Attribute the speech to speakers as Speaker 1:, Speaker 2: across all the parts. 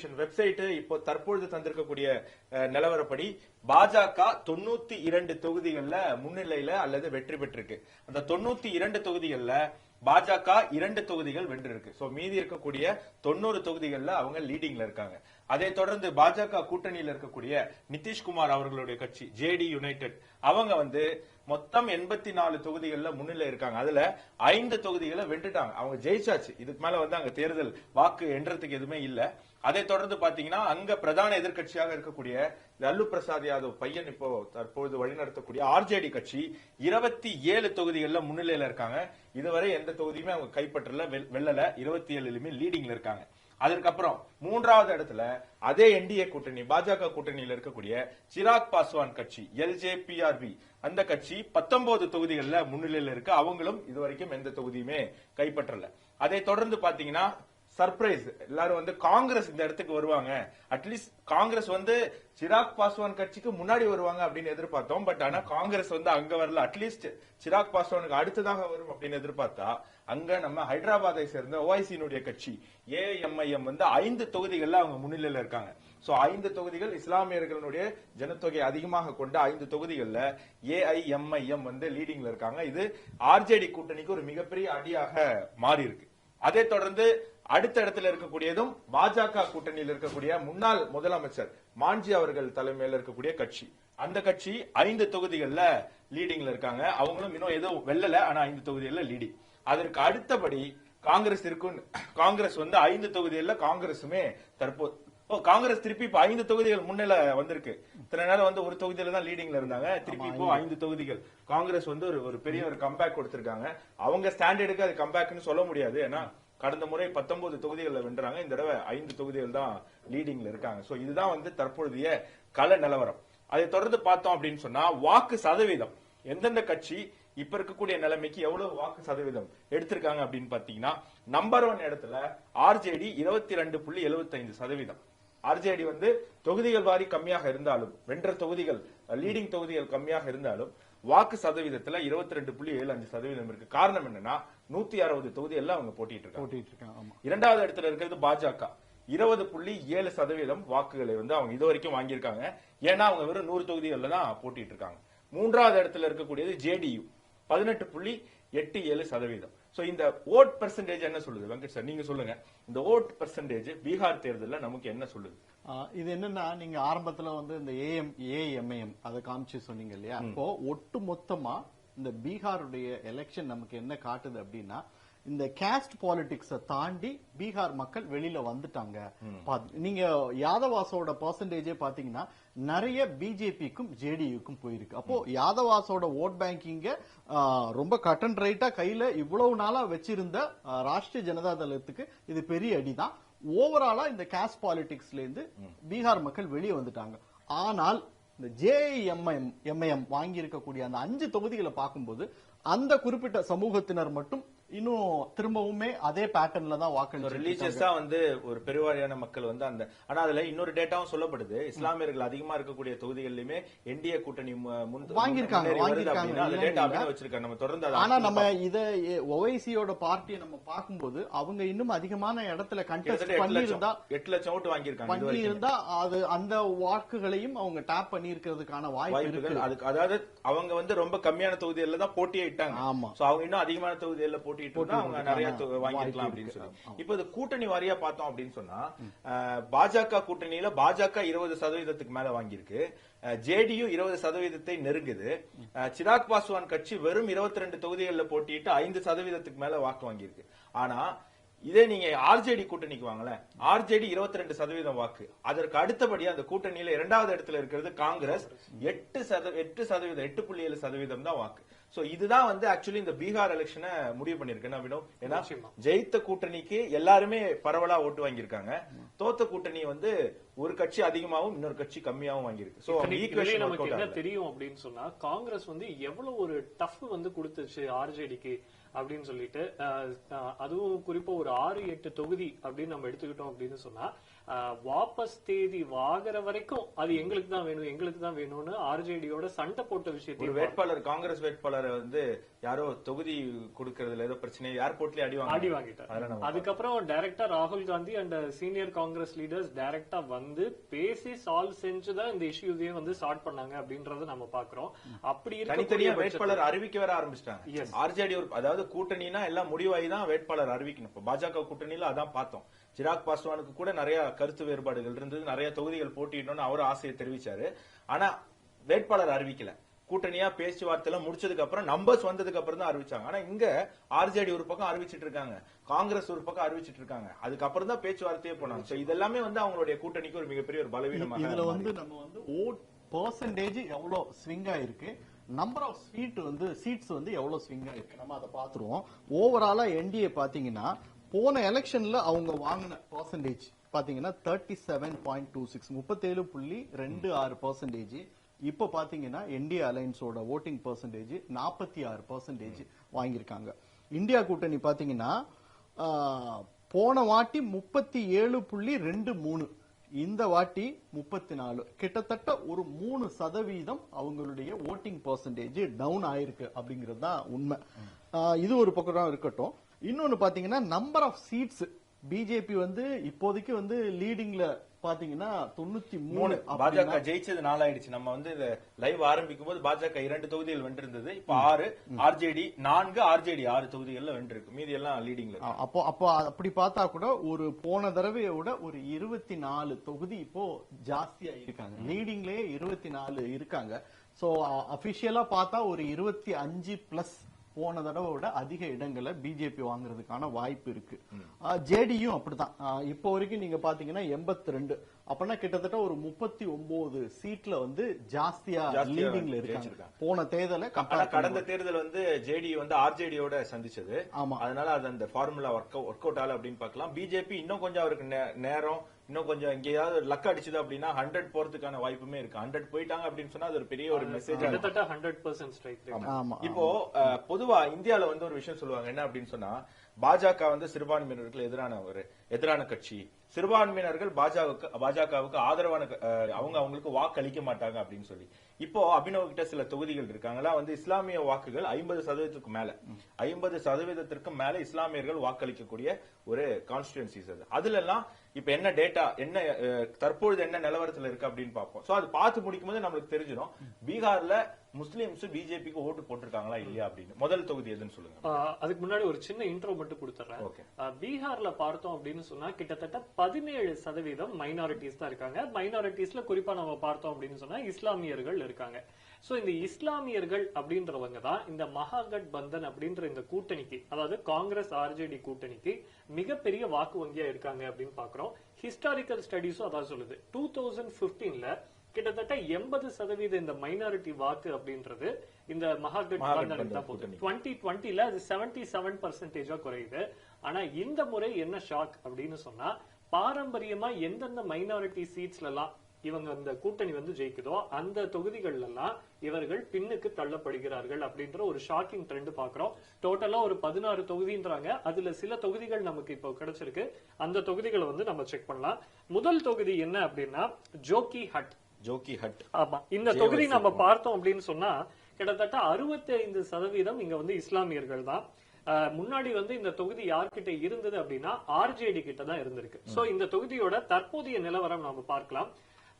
Speaker 1: Website இப்போ தற்பொழுது தந்திருக்கக்கூடிய நிலவரப்படி பாஜக தொண்ணூத்தி இரண்டு தொகுதிகள்ல முன்னிலையில அல்லது வெற்றி பெற்றிருக்கு. அந்த தொண்ணூத்தி இரண்டு தொகுதிகள்ல பாஜக இரண்டு தொகுதிகள் வென்றிருக்கு. சோ மீதி இருக்கக்கூடிய தொண்ணூறு தொகுதிகள்ல அவங்க லீடிங்ல இருக்காங்க. அதை தொடர்ந்து பாஜக கூட்டணியில் இருக்கக்கூடிய நிதிஷ்குமார் அவர்களுடைய கட்சி ஜேடி யுனைடெட் அவங்க வந்து மொத்தம் எண்பத்தி நாலு தொகுதிகள்ல முன்னிலை இருக்காங்க. அதுல ஐந்து தொகுதிகளை வென்றுட்டாங்க. அவங்க ஜெயிச்சாச்சு. இதுக்கு மேல வந்து அங்க தேர்தல் வாக்கு என்றதுக்கு எதுவுமே இல்லை. அதை தொடர்ந்து பாத்தீங்கன்னா அங்க பிரதான எதிர்க்கட்சியாக இருக்கக்கூடிய லல்லு பிரசாத் யாதவ் பையன் இப்போ தற்பொழுது வழிநடத்தக்கூடிய ஆர்ஜேடி கட்சி இருபத்தி ஏழு தொகுதிகளில் முன்னிலையில இருக்காங்க. இதுவரை எந்த தொகுதியுமே அவங்க கைப்பற்றல வெல்- வெல்லல. இருபத்தி ஏழுலயுமே லீடிங்ல இருக்காங்க. அதற்கப்புறம் மூன்றாவது இடத்துல அதே என்டிஏ கூட்டணி பாஜக கூட்டணியில் இருக்கக்கூடிய சிராக் பாஸ்வான் கட்சி எல்ஜேபிஆர்பி அந்த கட்சி பத்தொன்பது தொகுதிகளில் முன்னிலையில் இருக்கு. அவங்களும் இதுவரைக்கும் எந்த தொகுதியுமே கைப்பற்றல. அதை தொடர்ந்து பாத்தீங்கன்னா சர்ப்ரைஸ் எல்லாரும் வந்து காங்கிரஸ் இந்த இடத்துக்கு வருவாங்க. அட்லீஸ்ட் காங்கிரஸ் வந்து சிராக் பாஸ்வான் கட்சிக்கு முன்னாடி வருவாங்க அப்படின்னு எதிர்பார்த்தோம். பட் ஆனா காங்கிரஸ் வந்து அங்க வரல. அட்லீஸ்ட் சிராக் பாஸ்வானுக்கு அடுத்ததாக வரும் அப்படின்னு எதிர்பார்த்தா அங்க நம்ம ஹைதராபாத்தை சேர்ந்த ஓஐசியினுடைய கட்சி ஏஎம்ஐஎம் வந்து ஐந்து தொகுதிகள்ல அவங்க முன்னிலையில இருக்காங்க. சோ ஐந்து தொகுதிகள் இஸ்லாமியர்களுடைய ஜனத்தொகை அதிகமாக கொண்ட ஐந்து தொகுதிகள்ல ஏஐஎம்ஐஎம் வந்து லீடிங்ல இருக்காங்க. இது ஆர்ஜேடி கூட்டணிக்கு ஒரு மிகப்பெரிய அடியாக மாறி இருக்கு அதை தொடர்ந்து அடுத்த இடத்துல இருக்கக்கூடியதும் பாஜக கூட்டணியில் இருக்கக்கூடிய முன்னாள் முதலமைச்சர் மாஞ்சி அவர்கள் தலைமையில் இருக்கக்கூடிய கட்சி. அந்த கட்சி ஐந்து தொகுதிகள்ல லீடிங்ல இருக்காங்க. அவங்களும் இன்னும் எதுவும் வெல்லல ஆனா ஐந்து தொகுதிகள்ல லீடிங் அதற்கு அடுத்தபடி காங்கிரஸ் இருக்கும் காங்கிரஸ் வந்து ஐந்து தொகுதிகள்ல காங்கிரசுமே தற்போது ஓ காங்கிரஸ் திருப்பி இப்ப ஐந்து தொகுதிகள் முன்னில வந்திருக்கு. இத்தனை நேரம் வந்து ஒரு தொகுதியில தான் லீடிங்ல இருந்தாங்க. திருப்பி இப்போ ஐந்து. தொகுதிகள். காங்கிரஸ் வந்து ஒரு ஒரு பெரிய ஒரு கம்பேக் கொடுத்திருக்காங்க. அவங்க ஸ்டாண்டர்டுக்கு அது கம்பேக்னு சொல்ல முடியாது. ஏன்னா கடந்த முறை பத்தொன்பது தொகுதிகளில் வென்றாங்க. இந்த தடவை ஐந்து தொகுதிகள் தான் லீடிங்ல இருக்காங்க. ஸோ இதுதான் வந்து தற்பொழுதைய கள நிலவரம். அதை தொடர்ந்து பார்த்தோம் அப்படின்னு சொன்னா வாக்கு சதவீதம். எந்தெந்த கட்சி இப்ப இருக்கக்கூடிய நிலைமைக்கு எவ்வளவு வாக்கு சதவீதம் எடுத்திருக்காங்க அப்படின்னு பாத்தீங்கன்னா நம்பர் ஒன் இடத்துல ஆர்ஜேடி இருபத்தி ரெண்டு புள்ளி எழுபத்தைந்து சதவீதம். ஆர்ஜேடி வந்து தொகுதிகள் வாரி கம்மியாக இருந்தாலும் வென்ற தொகுதிகள் லீடிங் தொகுதிகள் கம்மியாக இருந்தாலும் வாக்கு சதவீதத்துல இருபத்தி ரெண்டு புள்ளி ஏழு அஞ்சு சதவீதம் இருக்கு. காரணம் என்னன்னா நூத்தி அறுபது தொகுதிகள்ல அவங்க போட்டிட்டு இருக்காங்க. இரண்டாவது இடத்துல இருக்கிறது பாஜக. இருபது புள்ளி ஏழு சதவீதம் வாக்குகளை வந்து அவங்க இது வரைக்கும் வாங்கியிருக்காங்க. ஏன்னா அவங்க வெறும் நூறு தொகுதிகள்ல தான் போட்டிட்டு இருக்காங்க. மூன்றாவது இடத்துல இருக்கக்கூடியது ஜேடியு. பதினெட்டு புள்ளி எட்டு ஏழு சதவீதம். சோ இந்த ஓட் பெர்சன்டேஜ் என்ன சொல்லுது? வெங்கட் சார் நீங்க சொல்லுங்க. இந்த ஓட் பெர்சன்டேஜ் பீகார் தேர்தல்ல நமக்கு என்ன சொல்லுது?
Speaker 2: இது என்னன்னா நீங்க ஆரம்பத்துல வந்து இந்த ஏஎம் ஏஎம்ஏஎம் அதை காமிச்சு சொன்னீங்க இல்லையா? அப்போ ஒட்டு மொத்தமா இந்த பீகாருடைய எலெக்ஷன் நமக்கு என்ன காட்டுது அப்படின்னா இந்த கேஸ்ட் பாலிடிக்ஸ தாண்டி பீகார் மக்கள் வெளியில வந்துட்டாங்க. நீங்க யாதவாசோட பர்சன்டேஜே பாத்தீங்கன்னா நிறைய பிஜேபிக்கும் ஜேடியுக்கும் போயிருக்கு. அப்போ யாதவாசோட ஓட் பேங்கிங்க ரொம்ப கட் அண்ட் ரைட்டா கையில இவ்வளவு நாளா வச்சிருந்த ராஷ்டிரிய ஜனதா தளத்துக்கு இது பெரிய அடிதான். ஓவராலா இந்த காஸ்ட் பாலிடிக்ஸ்ல இருந்து பீகார் மக்கள் வெளியே வந்துட்டாங்க. ஆனால் இந்த ஜேஎம்எம் எம்ஐஎம் வாங்கி இருக்கக்கூடிய அந்த அஞ்சு தொகுதிகளை பார்க்கும்போது அந்த குறிப்பிட்ட சமூகத்தினர் மட்டும் இன்னும் திரும்பவுமே அதே பேட்டர்ன்ல தான் வாக்களிச்சு
Speaker 1: ரிலீஜியஸா வந்து ஒரு பெருவாரியான மக்கள் வந்து அந்த ஆனா அதுல இன்னொரு டேட்டாவும் சொல்லப்படுது. இஸ்லாமியர்கள் அதிகமா இருக்கக்கூடிய தொகுதிகளிலுமே என்டிஏ கூட்டணி முன்
Speaker 2: வாங்கியிருக்காங்க,
Speaker 1: வச்சிருக்காங்க. நம்ம தொடர்ந்து
Speaker 2: ஆனா நம்ம இத ஒவைசியோட பார்ட்டியை நம்ம பார்க்கும்போது அவங்க இன்னும் அதிகமான இடத்துல கண்டெஸ்ட்
Speaker 1: கிட்டத்தட்ட எட்டு லட்சம். ஓட்டு வாங்கியிருக்காங்க.
Speaker 2: இருந்தா அது அந்த வாக்குகளையும் அவங்க டேப் பண்ணி இருக்கிறதுக்கான வாய்ப்பு
Speaker 1: வாய்ப்புகள்
Speaker 2: இருக்கு
Speaker 1: அதுக்கு அதாவது அவங்க வந்து ரொம்ப கம்மியான தொகுதியில தான் போட்டியே இட்டாங்க.
Speaker 2: ஆமா.
Speaker 1: சோ அவங்க இன்னும் அதிகமான தொகுதியில போட்டிட்டு இருந்தா அவங்க நிறைய வாங்கிருக்கலாம் அப்படின்னு. சொல்லி. இப்போ இது கூட்டணி வாரியா பார்த்தோம் அப்படின்னு சொன்னா பாஜக கூட்டணியில பாஜக இருபது சதவீதத்துக்கு மேல வாங்கியிருக்கு. ஜேடியு இருபது சதவீதத்தை நெருங்குது. சிராக் பாஸ்வான் கட்சி வெறும் 22 ரெண்டு தொகுதிகளில் போட்டிட்டு ஐந்து சதவீதத்துக்கு மேல வாக்கு வாங்கியிருக்கு. ஆனா இதே நீங்க ஆர்ஜேடி கூட்டணிக்கு வாங்கல ஆர்ஜேடி 22% ரெண்டு சதவீதம் வாக்கு. அதற்கு அடுத்தபடி அந்த கூட்டணியில இரண்டாவது இடத்துல இருக்கிறது காங்கிரஸ். எட்டு சத எட்டு சதவீதம் எட்டு புள்ளி ஏழு சதவீதம் தான் வாக்கு. சோ இதுதான் வந்து ஆக்சுவலி இந்த பீகார் எலெக்ஷனை முடிவு பண்ணிருக்கு என்ன வினோத்? ஏன்னா ஜெயித்த கூட்டணிக்கு எல்லாருமே பரவலா ஓட்டு வாங்கியிருக்காங்க. தோத்த கூட்டணி வந்து ஒரு கட்சி அதிகமாவும் இன்னொரு கட்சி கம்மியாவும் வாங்கியிருக்கு. சோ
Speaker 3: நமக்கு என்ன தெரியும் அப்படின்னு சொன்னா காங்கிரஸ் வந்து எவ்வளவு ஒரு டஃப் வந்து கொடுத்துச்சு ஆர்ஜேடிக்கு அப்படின்னு சொல்லிட்டு அதுவும் குறிப்பா ஒரு ஆறு எட்டு தொகுதி அப்படின்னு நம்ம எடுத்துக்கிட்டோம் அப்படின்னு சொன்னா வாபஸ் தேதி வாங்குற வரைக்கும் அது எங்களுக்கு தான் வேணும் எங்களுக்கு தான் வேணும்னு ஆர்ஜேடியோட சண்டை போட்ட
Speaker 1: ஒரு
Speaker 3: விஷயத்தையும்
Speaker 1: வேட்பாளர் காங்கிரஸ் வேட்பாளரை வந்து யாரோ தொகுதி கொடுக்கறதுல ஏதோ பிரச்சனை ஏர்போர்ட்லயே அடி
Speaker 3: அடி
Speaker 1: வாங்க
Speaker 3: வாங்கிட்டார் அதுக்கப்புறம் டைரக்டா ராகுல் Gandhi and senior Congress leaders டைரக்டா வந்து பேசி சால்வ் செஞ்சுதான் இந்த இஷ்யூஸையே வந்து ஸ்டார்ட் பண்ணாங்க அப்படின்றத நம்ம பாக்குறோம் அப்படி
Speaker 1: தனித்தனியா வேட்பாளர் அறிவிக்க வர ஆரம்பிச்சிட்டாங்க. ஆர்ஜேடி அதாவது கூட்டணினா எல்லாம் முடிவாகி தான் வேட்பாளர் அறிவிக்கணும். பாஜக கூட்டணியில அதான் பார்த்தோம். சிராக் பாஸ்வானுக்கு கூட நிறைய கருத்து வேறுபாடுகள் இருந்தது. நிறைய தொகுதிகள் போட்டியிடணும்னு அவர் ஆசையை தெரிவிச்சாரு. ஆனா வேட்பாளர் அறிவிக்கல. கூட்டணியா பேச்சுவார்த்தை முடிச்சதுக்கு அப்புறம் நம்பர்ஸ் வந்ததுக்கு அப்புறம் தான் அறிவிச்சாங்க. ஆனா இங்க ஆர்ஜேடி ஒரு பக்கம் அறிவிச்சிட்டு இருக்காங்க. காங்கிரஸ் ஒரு பக்கம் அறிவிச்சிட்டு இருக்காங்க. அதுக்கப்புறம் தான் பேச்சுவார்த்தையே போனாங்க. சோ இதெல்லாமே வந்து அவங்களுடைய கூட்டணிக்கு ஒரு மிகப்பெரிய ஒரு பலவீனமாக
Speaker 2: இதுல வந்து நம்ம வந்து ஓட் பர்சன்டேஜ் எவ்வளவு ஸ்விங் ஆயிருக்கு? நம்பர் ஆஃப் சீட் வந்து சீட்ஸ் வந்து எவ்வளவு ஸ்விங் ஆயிருக்கு? நம்ம அதை பாத்துருவோம் ஓவராலா என்டிஏ பாத்தீங்கன்னா போன எலெக்ஷன்ல அவங்க வாங்கின பர்சன்டேஜ் பாத்தீங்கன்னா thirty seven point two six முப்பத்தேழு புள்ளி ரெண்டு ஆறு பர்சன்டேஜ் இப்ப பாத்தீங்கன்னா என்டிஏ அலைன்ஸோட ஓட்டிங் பர்சன்டேஜ் நாற்பத்தி ஆறு பர்சன்டேஜ் வாங்கியிருக்காங்க. இந்தியா கூட்டணி பாத்தீங்கன்னா போன வாட்டி முப்பத்தி ஏழு புள்ளி ரெண்டு மூணு. இந்த வாட்டி முப்பத்தி நாலு. கிட்டத்தட்ட ஒரு மூணு சதவீதம் அவங்களுடைய ஓட்டிங் பர்சன்டேஜ் டவுன் ஆயிருக்கு அப்படிங்கிறது தான் உண்மை இது ஒரு பக்கம் இருக்கட்டும். இன்னொன்னு பாத்தீங்கன்னா நம்பர் ஆஃப் சீட்ஸ் பிஜேபி வந்து இப்போதைக்கு வந்து லீடிங்ல பாத்தீங்கன்னா தொண்ணூத்தி மூணு
Speaker 1: பாஜக ஜெயிச்சது நாலாயிடுச்சு நம்ம வந்து லைவ் ஆரம்பிக்கும் போது பாஜக இரண்டு தொகுதிகள் வென்றிருந்தது. இப்ப ஆறு ஆர்ஜேடி நான்கு ஆர்ஜேடி ஆறு தொகுதிகள்ல வென்றிருக்கு. மீதி எல்லாம் லீடிங்ல
Speaker 2: அப்போ அப்போ அப்படி பார்த்தா கூட ஒரு போன தடவையை விட ஒரு இருபத்தி நாலு தொகுதி இப்போ ஜாஸ்தியா இருக்காங்க. லீடிங்லயே இருபத்தி நாலு இருக்காங்க. சோ அபிஷியலா பார்த்தா ஒரு இருபத்தி அஞ்சு பிளஸ் போன தடவை விட அதிக இடங்களை பிஜேபி வாங்குறதுக்கான வாய்ப்பு இருக்கு. ஜேடியும் அப்படித்தான். இப்போ வரைக்கும் நீங்க பாத்தீங்கன்னா எண்பத்தி ரெண்டு. அப்படின்னா கிட்டத்தட்ட ஒரு முப்பத்தி ஒன்பது சீட்ல வந்து ஜாஸ்தியா லீடிங்ல இருக்காங்க. போன தேர்தலை
Speaker 1: கடந்த தேர்தல் வந்து ஜேடி வந்து ஆர்ஜேடியோட சந்திச்சது.
Speaker 2: ஆமா.
Speaker 1: அதனால அது அந்த ஃபார்முலா ஒர்க் ஒர்க் அவுட் ஆகல அப்படின்னு பார்க்கலாம். பிஜேபி இன்னும் கொஞ்சம் அவருக்கு நே- நேரம் இன்னும் கொஞ்சம் எங்கேயாவது லக் அடிச்சது அப்படின்னா ஹண்ட்ரட் போறதுக்கான வாய்ப்புமே இருக்கு. ஹண்ட்ரட் போயிட்டாங்க அப்படின்னு சொன்னா அது ஒரு பெரிய ஒரு மெசேஜ்
Speaker 3: கிட்டத்தட்ட ஹண்ட்ரட் பர்சன்ட் ஸ்ட்ரைக்
Speaker 2: ஆமா.
Speaker 1: இப்போ பொதுவா இந்தியால வந்து ஒரு விஷயம் சொல்லுவாங்க. என்ன அப்படின்னு சொன்னா பாஜக வந்து சிறுபான்மையினருக்கு எதிரான ஒரு எதிரான கட்சி சிறுபான்மையினர்கள் பாஜகவுக்கு பாஜகவுக்கு ஆதரவான அவங்க அவங்களுக்கு வாக்கு அளிக்க மாட்டாங்க அப்படின்னு சொல்லி. இப்போ அபினவ் கிட்ட சில தொகுதிகள் இருக்காங்களா? வந்து இஸ்லாமிய வாக்குகள் ஐம்பது சதவீதத்துக்கு மேல. ஐம்பது சதவீதத்திற்கு மேல இஸ்லாமியர்கள் வாக்களிக்கக்கூடிய ஒரு கான்ஸ்டிடுவன்சிஸ் அது. அதுல எல்லாம் இப்ப என்ன டேட்டா என்ன தற்பொழுது என்ன நிலவரத்துல இருக்கு அப்படின்னு பார்ப்போம். சோ அது பார்த்து முடிக்கும் போது நம்மளுக்கு தெரிஞ்சிடும். பீகார்ல முஸ்லிம்ஸ் பிஜேபிக்கு ஓட்டு போட்டிருக்காங்களா இல்லையா அப்படின்னு. முதல் தொகுதி எதுன்னு சொல்லுங்க.
Speaker 3: அதுக்கு முன்னாடி ஒரு சின்ன இன்ட்ரோ மட்டும் கொடுத்துறேன். பீகார்ல பார்த்தோம் அப்படின்னு சொன்னா கிட்டத்தட்ட பதினேழு சதவீதம் மைனாரிட்டிஸ் தான் இருக்காங்க. மைனாரிட்டிஸ்ல குறிப்பா நம்ம பார்த்தோம் அப்படின்னு சொன்னா இஸ்லாமியர்கள் இருக்காங்க. சோ இந்த இஸ்லாமியர்கள் அப்படின்றவங்க தான் இந்த மகாகட் பந்தன் அப்படின்ற இந்த கூட்டணிக்கு அதாவது காங்கிரஸ் ஆர்ஜேடி கூட்டணிக்கு மிகப்பெரிய வாக்கு வங்கியா இருக்காங்க அப்படின்னு பாக்குறோம் ஹிஸ்டாரிக்கல் ஸ்டடிஸும் அதான் சொல்லுது. டூ தௌசண்ட் பிப்டீன்ல கிட்டத்தட்ட எண்பது சதவீத இந்த மைனாரிட்டி வாக்கு அப்படின்றது இந்த மகாகட் தான் போகுது. டுவெண்ட்டி டுவெண்ட்டில அது செவன்டி செவன் பர்சன்டேஜா குறையுது. ஆனா இந்த முறை என்ன ஷாக் அப்படின்னு சொன்னா பாரம்பரியமா எந்தெந்த மைனாரிட்டி சீட்ஸ்ல எல்லாம் இவங்க அந்த கூட்டணி வந்து ஜெயிக்குதோ அந்த தொகுதிகள்ல எல்லாம் இவர்கள் பின்னுக்கு தள்ளப்படுகிறார்கள் அப்படின்ற ஒரு ஷாக்கிங் ட்ரெண்ட் பாக்குறோம் டோட்டலா ஒரு பதினாறு தொகுதின்றாங்க. அதுல சில தொகுதிகள் நமக்கு இப்போ கிடைச்சிருக்கு. அந்த தொகுதிகளை வந்து நம்ம செக் பண்ணலாம். முதல் தொகுதி என்ன அப்படின்னா ஜோக்கி ஹட்
Speaker 1: ஜோக்கி ஹட்
Speaker 3: ஆமா. இந்த தொகுதி நம்ம பார்த்தோம் அப்படின்னு சொன்னா கிட்டத்தட்ட 65% சதவீதம் இங்க வந்து இஸ்லாமியர்கள் தான். முன்னாடி வந்து இந்த தொகுதி யார்கிட்ட இருந்தது அப்படின்னா ஆர்ஜேடி கிட்ட தான் இருந்திருக்கு. சோ இந்த தொகுதியோட தற்போதைய நிலவரம் நம்ம பார்க்கலாம்.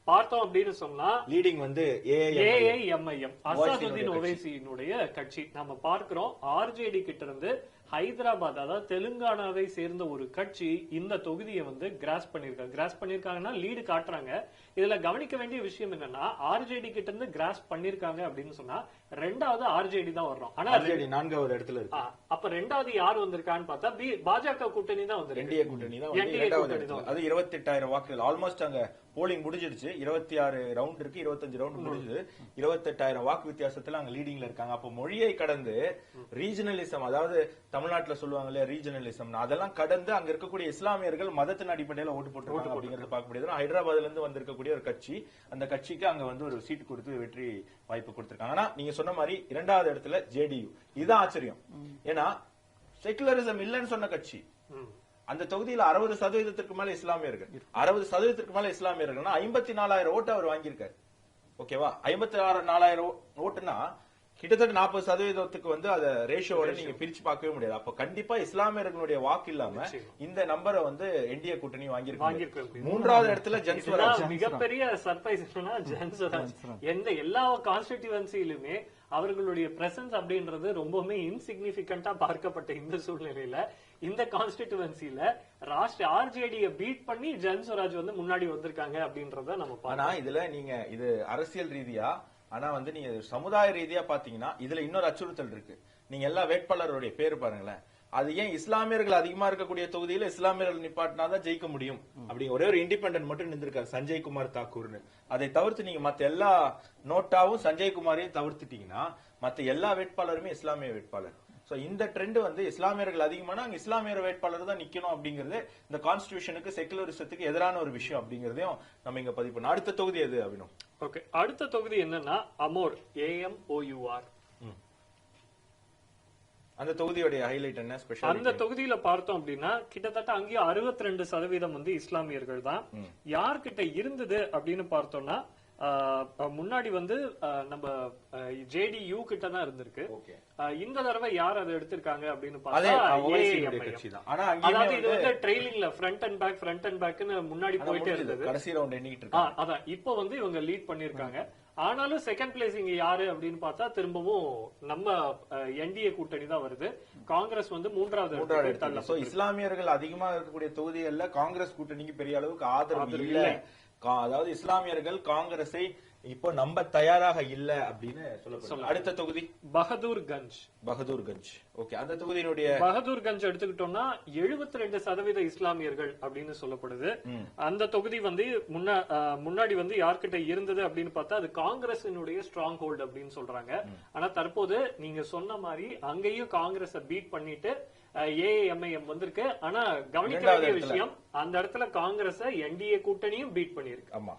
Speaker 3: பார்த்தோம் அப்படின்னு சொன்னா
Speaker 1: லீடிங் வந்து ஏஐஎம்
Speaker 3: ஏஐஎம்ஐஎம் அசாதுதீன் ஒவைசியினுடைய கட்சி. நம்ம பார்க்கிறோம் ஆர்ஜேடி கிட்ட இருந்து ஹைதராபாத் அதாவது தெலுங்கானாவை சேர்ந்த ஒரு கட்சி இந்த தொகுதியை வந்து கிராஸ் பண்ணிருக்காங்க கிராஸ் பண்ணிருக்காங்கன்னா லீடு காட்டுறாங்க. இதுல கவனிக்க வேண்டிய விஷயம் என்னன்னா ஆர்ஜேடி கிட்ட இருந்து கிராஸ் பண்ணிருக்காங்க அப்படின்னு சொன்னா ரெண்டாவது ஆர்ஜேடி தான் வர்றோம். ஆனா
Speaker 1: ஆர்ஜேடி நான்காவது இடத்துல இருக்கு.
Speaker 3: அப்ப ரெண்டாவது யார் வந்திருக்கான்னு பார்த்தா பி- பாஜக கூட்டணி தான் வந்திருக்கு.
Speaker 1: என்டிஏ கூட்டணி தான் வந்து
Speaker 3: கூட்டணி
Speaker 1: அது இருபத்தி எட்டாயிரம் வாக்குகள். ஆல்மோஸ்ட் அங்க போலிங் முடிஞ்சிடுச்சு. இருபத்தி ஆறு ரவுண்ட் இருக்கு இருபத்தஞ்சு ரவுண்ட் முடிஞ்சது. இருபத்தி எட்டாயிரம் வாக்கு வித்தியாசத்துல அங்க லீடிங்ல இருக்காங்க. அப்போ மொழியை கடந்து ரீஜனலிசம் அதாவது தமிழ்நாட்டுல சொல்லுவாங்க இல்லையா ரீஜனலிசம் அதெல்லாம் கடந்து அங்க இருக்கக்கூடிய இஸ்லாமியர்கள் மதத்தின் அடிப்படையில ஓட்டு போட்டுருக்காங்க அப்படிங்கறது பார்க்க முடியுது. ஹைதராபாத்ல இருந்து வந்திருக்கக்கூடிய ஒரு கட்சி அந்த கட்சிக்கு அங்க வந்து ஒரு சீட் கொடுத்து வெற்றி வாய்ப்பு கொடுத்திருக்காங்க. ஆனா நீங்க சொன்ன மாதிரி இரண்டாவது இடத்துல ஜேடியு. இதுதான் ஆச்சரியம். ஏன்னா செகுலரிசம் இல்லைன்னு சொன்ன கட்சி. அந்த தொகுதியில அறுபது சதவீதத்திற்கு மேல இஸ்லாமியர்கள் அறுபது சதவீதத்திற்கு மேல இஸ்லாமியர்கள்னா ஐம்பத்தி நாலாயிரம் ஓட்டு அவர் வாங்கியிருக்காரு. ஓகேவா? ஐம்பத்தி ஆறு நாலாயிரம் ஓட்டுனா கிட்டத்தட்ட நாற்பது சதவீதத்துக்கு வந்து அத ரேஷியோட நீங்க பிரிச்சு பார்க்கவே முடியாது. அப்ப கண்டிப்பா இஸ்லாமியர்களுடைய வாக்கு இல்லாம இந்த நம்பரை வந்து என்டிஏ கூட்டணி
Speaker 3: வாங்கியிருக்க
Speaker 1: வாங்கியிருக்கு
Speaker 3: முடியும்.
Speaker 1: மூன்றாவது இடத்துல ஜன்ஸ்வராஜ்
Speaker 3: மிகப்பெரிய சர்ப்ரைஸ் என்னன்னா ஜன்ஸ்வராஜ் எந்த எல்லா கான்ஸ்டிடியூவன்சிலுமே அவர்களுடைய பிரசன்ஸ் அப்படின்றது ரொம்பவுமே இன்சிக்னிபிகண்டா பார்க்கப்பட்ட இந்த சூழ்நிலையில இந்த கான்ஸ்டிடியூவன்சில ராஷ்டிர ஆர்ஜேடியை பீட் பண்ணி ஜன்ஸ்வராஜ் வந்து முன்னாடி வந்திருக்காங்க அப்படின்றத நம்ம
Speaker 1: ஆனா
Speaker 3: பார்க்கலாம்
Speaker 1: இதுல நீங்க இது அரசியல் ரீதியா ஆனா வந்து நீங்க சமுதாய ரீதியா பாத்தீங்கன்னா இதுல இன்னொரு அச்சுறுத்தல் இருக்கு. நீங்க எல்லா வேட்பாளருடைய பேர் பாருங்களேன். அது ஏன் இஸ்லாமியர்கள் அதிகமா இருக்கக்கூடிய தொகுதியில இஸ்லாமியர்கள் நிப்பாட்டினாதான் ஜெயிக்க முடியும்? அப்படி ஒரே ஒரு இண்டிபெண்டன்ட் மட்டும் நின்றுருக்காரு சஞ்சய் குமார் தாக்கூர்னு. அதை தவிர்த்து நீங்க மத்த எல்லா நோட்டாவும் சஞ்சய் குமாரையும் தவிர்த்துட்டீங்கன்னா மத்த எல்லா வேட்பாளருமே இஸ்லாமிய வேட்பாளர். சோ இந்த ட்ரெண்ட் வந்து இஸ்லாமியர்கள் அதிகமான அங்க இஸ்லாமியர் வேட்பாளர் தான் நிக்கணும் அப்படிங்கிறது இந்த கான்ஸ்டிடியூஷனுக்கு செகுலரிசத்துக்கு எதிரான ஒரு விஷயம் அப்படிங்கறதையும் நம்ம இங்க பதிவு பண்ணோம். அடுத்த தொகுதி எது அபினவ்?
Speaker 3: ஓகே அடுத்த தொகுதி என்னன்னா அமோர் ஏஎம் ஓயூஆர்
Speaker 1: அந்த தொகுதியோடைய ஹைலைட் என்ன? ஸ்பெஷல்
Speaker 3: அந்த தொகுதியில பார்த்தோம் அப்படின்னா கிட்டத்தட்ட அங்கேயும் அறுபத்தி ரெண்டு சதவீதம் வந்து இஸ்லாமியர்கள் தான். யார்கிட்ட இருந்தது அப்படின்னு பார்த்தோம்னா முன்னாடி வந்து நம்ம ஜேடியு கிட்ட தான் இருந்திருக்கு. இந்த தடவை யார் அதை எடுத்திருக்காங்க அப்படின்னு பார்த்தா
Speaker 1: ஆனா
Speaker 3: அதாவது இது
Speaker 1: வந்து
Speaker 3: ட்ரெயிலிங்ல front and back front and பேக்னு முன்னாடி போயிட்டே. இருந்தது.
Speaker 1: கடைசி ரவுண்ட் இருக்காங்க.
Speaker 3: அதான். இப்போ வந்து இவங்க லீட் பண்ணிருக்காங்க ஆனாலும் செகண்ட் பிளேஸ் இங்க யாரு அப்படின்னு பார்த்தா திரும்பவும் நம்ம என்டிஏ கூட்டணி தான் வருது. காங்கிரஸ் வந்து மூன்றாவது
Speaker 1: இஸ்லாமியர்கள் அதிகமா இருக்கக்கூடிய தொகுதிகள்ல காங்கிரஸ் கூட்டணிக்கு பெரிய அளவுக்கு ஆதரவு இல்ல. அதாவது இஸ்லாமியர்கள் காங்கிரஸை இப்போ நம்ப தயாராக இல்ல அப்படின்னு சொல்லப்படுது. அடுத்த தொகுதி?
Speaker 3: பகதூர் கஞ்ச்
Speaker 1: பகதூர்கஞ்ச். ஓகே அந்த தொகுதியினுடைய
Speaker 3: பகதூர் கஞ்ச் எடுத்துக்கிட்டோம்னா 72% ரெண்டு சதவீத இஸ்லாமியர்கள் அப்படின்னு சொல்லப்படுது. அந்த தொகுதி வந்து முன்ன முன்னாடி வந்து யார்கிட்ட இருந்தது அப்படின்னு பார்த்தா அது காங்கிரசினுடைய ஸ்ட்ராங் ஹோல்டு அப்படின்னு சொல்றாங்க. ஆனா தற்போது நீங்க சொன்ன மாதிரி அங்கேயும் காங்கிரஸ பீட் பண்ணிட்டு ஏஎம்ஐஎம் வந்திருக்கு. ஆனா கவனிக்க வேண்டிய. விஷயம் அந்த இடத்துல காங்கிரஸ என்டிஏ கூட்டணியும் பீட் பண்ணிருக்கு
Speaker 1: ஆமா.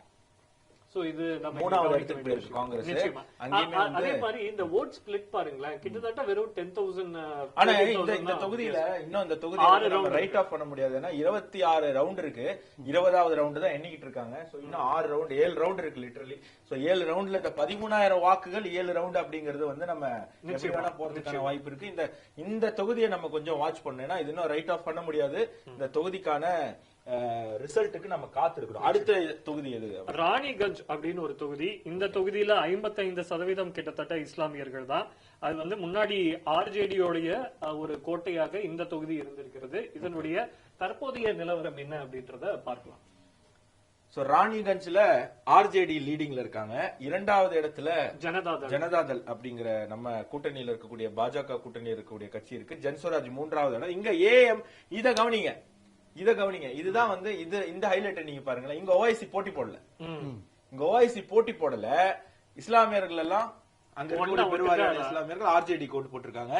Speaker 3: சோ இது நம்ம
Speaker 1: மூணாவது இடத்துக்கு போயிருக்கு. காங்கிரஸ்.
Speaker 3: அதே மாதிரி இந்த ஓட் ஸ்பிளிட் பாருங்களேன். கிட்டத்தட்ட வெறும் டென் தௌசண்ட்
Speaker 1: ஆனா இந்த இந்த தொகுதியில இன்னும் இந்த
Speaker 3: round
Speaker 1: ரைட் ஆஃப் பண்ண முடியாது. ஏன்னா இருபத்தி ஆறு ரவுண்ட் இருக்கு. இருபதாவது ரவுண்ட் தான் எண்ணிக்கிட்டு இருக்காங்க. சோ இன்னும் ஆறு ரவுண்ட் ஏழு ரவுண்ட் இருக்கு லிட்டரலி சோ ஏழு ரவுண்ட்ல இந்த பதிமூணாயிரம் வாக்குகள் ஏழு ரவுண்ட் அப்படிங்கிறது வந்து நம்ம எப்படி வேணா போறதுக்கான வாய்ப்பு இருக்கு. இந்த இந்த தொகுதியை நம்ம கொஞ்சம் வாட்ச் பண்ணோம் ஏன்னா இது இன்னும் ரைட் ஆஃப் பண்ண முடியாது. இந்த தொகுதிக்கான ரிசல்ட்டுக்கு நம்ம காத்திருக்கிறோம் அடுத்த தொகுதி எது?
Speaker 3: ராணிகஞ்ச் அப்படின்னு ஒரு தொகுதி. இந்த தொகுதியில 55% சதவீதம் கிட்டத்தட்ட இஸ்லாமியர்கள் தான். அது வந்து முன்னாடி ஆர்ஜேடியோடைய ஒரு கோட்டையாக இந்த தொகுதி இருந்திருக்கிறது. இதனுடைய தற்போதைய நிலவரம் என்ன அப்படின்றத பார்க்கலாம்.
Speaker 1: சோ ராணிகஞ்ச்ல ஆர்ஜேடி லீடிங்ல இருக்காங்க. இரண்டாவது இடத்துல
Speaker 3: ஜனதாதள்.
Speaker 1: ஜனதாதள் அப்படிங்கிற நம்ம கூட்டணியில இருக்கக்கூடிய பாஜக கூட்டணியில் இருக்கக்கூடிய கட்சி இருக்கு. ஜன்ஸ்வராஜ் மூன்றாவது இடம். இங்க ஏஎம் இத கவனிங்க. இத கவனிங்க. இதுதான் வந்து இது இந்த ஹைலைட்டை நீங்க பாருங்களேன். இங்க ஓஐசி போட்டி போடல. இங்க ஓஐசி போட்டி போடல. இஸ்லாமியர்கள் எல்லாம் அங்க பெருவாரியான இஸ்லாமியர்கள் ஆர்ஜேடி கோட்டு போட்டிருக்காங்க.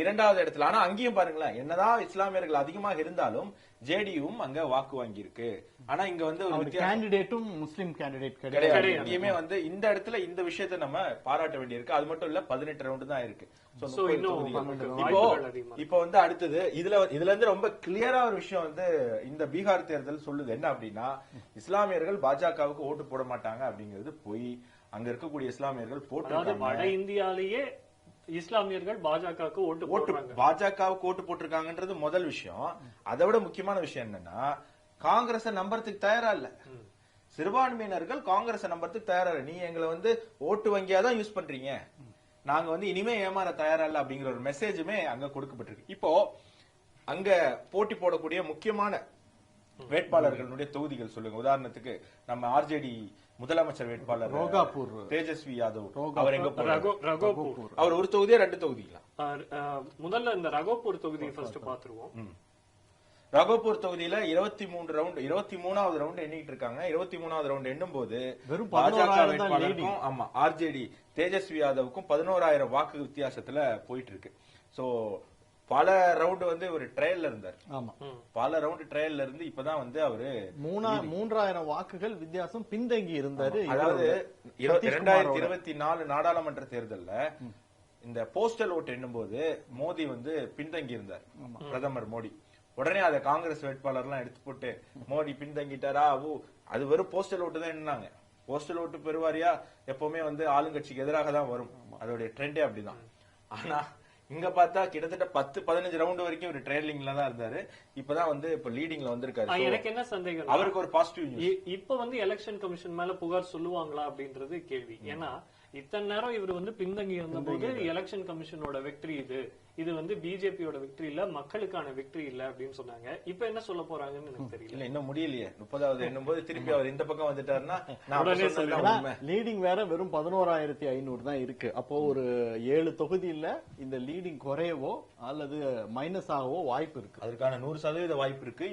Speaker 1: இரண்டாவது இடத்துல. ஆனா அங்கேயும் பாருங்களேன். என்னதான் இஸ்லாமியர்கள் அதிகமாக இருந்தாலும் ஜேடியும் அங்க வாக்கு வாங்கியிருக்கு. ஆனா இங்க வந்து ஒரு
Speaker 2: கேண்டிடேட்டும் முஸ்லிம் கேண்டிடேட் கிடையாது.
Speaker 1: இங்கேயுமே வந்து இந்த இடத்துல இந்த விஷயத்தை நம்ம பாராட்ட வேண்டியிருக்கு. அது மட்டும் இல்ல பதினெட்டு ரவுண்டு தான் இருக்கு. So,
Speaker 3: So,
Speaker 1: 30
Speaker 3: இன்னும்
Speaker 1: தொகுதிகள்.
Speaker 3: நமக்கு
Speaker 1: இப்போ இப்போ வந்து அடுத்தது இதுல இதுல இருந்து ரொம்ப கிளியரா ஒரு விஷயம் வந்து இந்த பீகார் தேர்தல் சொல்லுது. என்ன அப்படின்னா இஸ்லாமியர்கள் பாஜகவுக்கு ஓட்டு போட மாட்டாங்க அப்படிங்கிறது பொய். அங்க இருக்கக்கூடிய இஸ்லாமியர்கள் போட்டு
Speaker 3: வட இந்தியாலேயே இஸ்லாமியர்கள் பாஜகவுக்கு ஓட்டு
Speaker 1: ஓட்டு பாஜகவுக்கு ஓட்டு போட்டிருக்காங்கன்றது முதல் விஷயம். அதை விட முக்கியமான விஷயம் என்னன்னா காங்கிரஸ நம்புறதுக்கு தயாரா இல்ல. சிறுபான்மையினர்கள் காங்கிரஸ நம்புறதுக்கு தயாரா இல்ல. நீ எங்களை வந்து ஓட்டு வங்கியா தான் யூஸ் பண்றீங்க. நாங்க வந்து இனிமே ஏமாற தயாரா இல்ல அப்படிங்கிற ஒரு மெசேஜுமே அங்க கொடுக்கப்பட்டிருக்கு. இப்போ அங்க போட்டி போடக்கூடிய முக்கியமான வேட்பாளர்களுடைய தொகுதிகள் சொல்லுங்க. உதாரணத்துக்கு நம்ம ஆர்ஜேடி முதலமைச்சர் வேட்பாளர்
Speaker 2: ரோகாப்பூர்.
Speaker 1: தேஜஸ்வி யாதவ். அவர் எங்க
Speaker 3: ரகோபூர்.
Speaker 1: அவர் ஒரு தொகுதியா ரெண்டு
Speaker 3: அஹ், முதல்ல இந்த ரகோபூர் தொகுதி ஃபர்ஸ்ட் பாத்துருவோம்.
Speaker 1: ரகோபூர் தொகுதியில இருபத்தி மூன்று ரவுண்ட் இருபத்தி மூணாவது ரவுண்ட் எண்ணிட்டு இருக்காங்க. இருபத்தி மூணாவது ரவுண்ட் எண்ணும் போது
Speaker 2: வெறும்
Speaker 1: பாஜக
Speaker 2: 11,000 தான்
Speaker 1: வேட்பாளருக்கும் ஆமா ஆர்ஜேடி தேஜஸ்வி யாதவுக்கும் பதினோராயிரம் வாக்கு வித்தியாசத்துல போயிட்டு இருக்கு. சோ பல ரவுண்ட் வந்து ஒரு ட்ரையல்ல இருந்தார்.
Speaker 2: ஆமா.
Speaker 1: பல ரவுண்ட் ட்ரையல்ல இருந்து இப்பதான் வந்து அவரு
Speaker 2: மூணா மூன்றாயிரம் வாக்குகள் வித்தியாசம் பின்தங்கி இருந்தாரு.
Speaker 1: அதாவது. இரண்டாயிரத்தி இருபத்தி நாலு நாடாளுமன்ற தேர்தல்ல இந்த போஸ்டல் ஓட்டு எண்ணும்போது மோடி வந்து பின்தங்கி இருந்தார். பிரதமர் மோடி. உடனே அதை காங்கிரஸ் வேட்பாளர்லாம் எடுத்து போட்டு மோடி பின்தங்கிட்டாரா? ஓ அது வெறும் போஸ்டல் ஓட்டு தான் என்னாங்க போஸ்டல் ஓட்டு பெருவாரியா எப்பவுமே வந்து ஆளுங்கட்சிக்கு எதிராக தான் வரும். அதோடைய ட்ரெண்டே அப்படிதான். ஆனா இங்க பார்த்தா கிட்டத்தட்ட பத்து பதினஞ்சு ரவுண்ட் வரைக்கும் ஒரு ட்ரெயிலிங்ல தான் இருந்தாரு. இப்பதான் வந்து இப்ப லீடிங்ல வந்திருக்காரு.
Speaker 3: எனக்கு என்ன சந்தேகம்
Speaker 1: அவருக்கு ஒரு பாசிட்டிவ்
Speaker 3: இப்ப வந்து எலெக்ஷன் கமிஷன் மேல புகார் சொல்லுவாங்களா அப்படின்றது கேள்வி. ஏன்னா இத்தனை நேரம் இவர் வந்து பின்தங்கி இருந்தபோது எலெக்ஷன் கமிஷனோட வெற்றி இது. இது வந்து பிஜேபியோட வெற்றி இல்ல மக்களுக்கான வெற்றி இல்ல அப்படின்னு சொன்னாங்க. இப்ப என்ன சொல்ல போறாங்கன்னு எனக்கு தெரியல.
Speaker 1: இல்ல இன்னும் முடியலையே. முப்பதாவது எண்ணும் போது திருப்பி அவர் இந்த பக்கம் வந்துட்டாருன்னா.
Speaker 2: லீடிங் வேற வெறும் பதினோராயிரத்தி ஐநூறு தான் இருக்கு. அப்போ ஒரு ஏழு தொகுதியில இந்த லீடிங் குறையவோ அல்லது மைனஸ் ஆகவோ வாய்ப்பு இருக்கு.
Speaker 1: அதற்கான நூறு சதவீத வாய்ப்பு இருக்கு.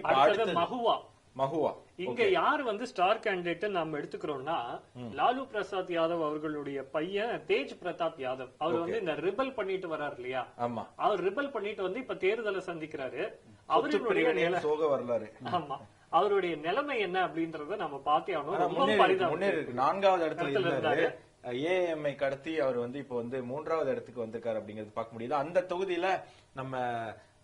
Speaker 3: மகுவா.
Speaker 1: மகுவா
Speaker 3: இங்க யார் வந்து ஸ்டார் கேண்டிடேட் நம்ம எடுத்துக்கிறோம்னா லாலு பிரசாத் யாதவ் அவர்களுடைய பையன் தேஜ் பிரதாப் யாதவ். அவர் வந்து இந்த ரிபல் பண்ணிட்டு வர்றாரு இல்லையா?
Speaker 1: ஆமா.
Speaker 3: அவர் ரிபல் பண்ணிட்டு வந்து இப்ப தேர்தலை சந்திக்கிறாரு. அவருடைய
Speaker 1: சோக வரலாறு.
Speaker 3: ஆமா. அவருடைய நிலைமை என்ன அப்படின்றத நம்ம பார்த்தே ஆகணும்.
Speaker 1: நான்காவது இடத்துல இருந்தாரு. ஏஎம்ஐ கடத்தி அவர் வந்து இப்ப வந்து மூன்றாவது இடத்துக்கு வந்திருக்காரு அப்படிங்கறது பார்க்க முடியுது. அந்த தொகுதியில நம்ம